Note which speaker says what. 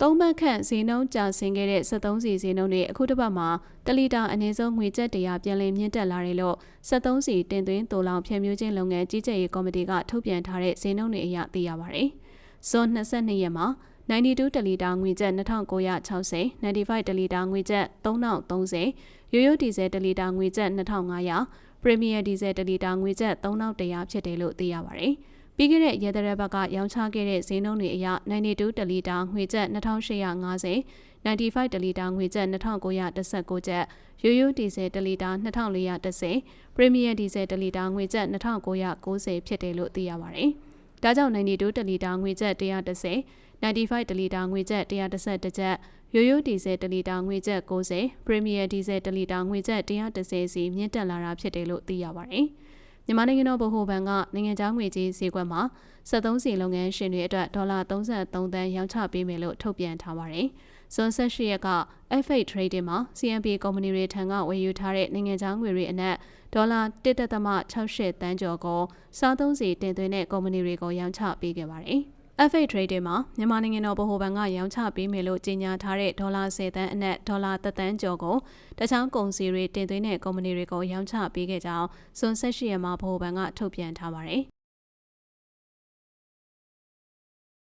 Speaker 1: သုံးဘတ်ခန့်ဈေးနှုန်းကျဆင်းခဲ့တဲ့73စီဈေးနှုန်းတွေအခုတစ်ပတ်မှာတလီတာအနည်းဆုံးငွေကျပ်တရာပြန်လည်မြင့်တက်လာတယ်လို့73စီတင်သွင်းတိုလောင်ဖြန့်မျိုးချင်းလုပ်ငန်းကြီးကြပ်ရေးကော်မတီကထုတ်ပြန်ထားတဲ့ဈေးနှုန်းတွေအရသိရပါဗျ။ဇွန်22ရက်မှာ92တလီတာငွေကျပ်2960 95တလီတာငွေကျပ်3030ရိုးရိုးဒီဇယ်တလီတာငွေကျပ်2500ပရီမီယာဒီဇယ်တလီတာငွေကျပ်3100ဖြစ်တယ်လို့သိရပါဗျ။ ပြီးခဲ့တဲ့ရဲတရက်ဘက်ကရောင်းချခဲ့တဲ့ဈေးနှုန်းတွေအရ92တလီတာငွေကျပ်2850 95တလီတာငွေကျပ်2919ကျပ်ရိုးရိုးဒီဇယ်တလီတာ2410ပရီမီယာဒီဇယ်တလီတာငွေကျပ်2990ဖြစ်တယ်လို့သိရပါတယ်။ဒါကြောင့်92တလီတာငွေကျပ်130 95တလီတာငွေကျပ်131ကျပ်ရိုးရိုးဒီဇယ်တလီတာငွေကျပ်90ပရီမီယာဒီဇယ်တလီတာငွေကျပ်130စီမြင့်တက်လာတာဖြစ်တယ်လို့သိရပါတယ်။ မြန်မာနိုင်ငံတော်ဗဟိုဘဏ်ကနိုင်ငံခြားငွေကြေးဈေးကွက်မှာ73စီလုပ်ငန်းရှင်တွေအတွက်ဒေါ်လာ33သန်းရောင်းချပေးမယ်လို့ထုတ်ပြန်ထားပါတယ်။ဇွန်18ရက်က F8 Trading မှာ CMB ကုမ္ပဏီတွေထံကဝယ်ယူထားတဲ့နိုင်ငံခြားငွေတွေအနက်ဒေါ်လာ1.68တန်းကျော်ကိုစားသုံးစီတင်သွင်းတဲ့ကုမ္ပဏီတွေကိုရောင်းချပေးခဲ့ပါတယ်။ FA Trading မှာမြန်မာနိုင်ငံတော်ဗဟိုဘဏ်ကရောင်းချပေးမယ်လို့ကြေညာထားတဲ့ဒေါ်လာ10တန်းအနက်ဒေါ်လာ3တန်းကျော်ကိုတခြားကုန်စည်တွေတင်သွင်းတဲ့ကုမ္ပဏီတွေကိုရောင်းချပေးခဲ့ကြောင်းစွန်ဆက်ရှိရမှာဗဟိုဘဏ်ကထုတ်ပြန်ထားပါတယ်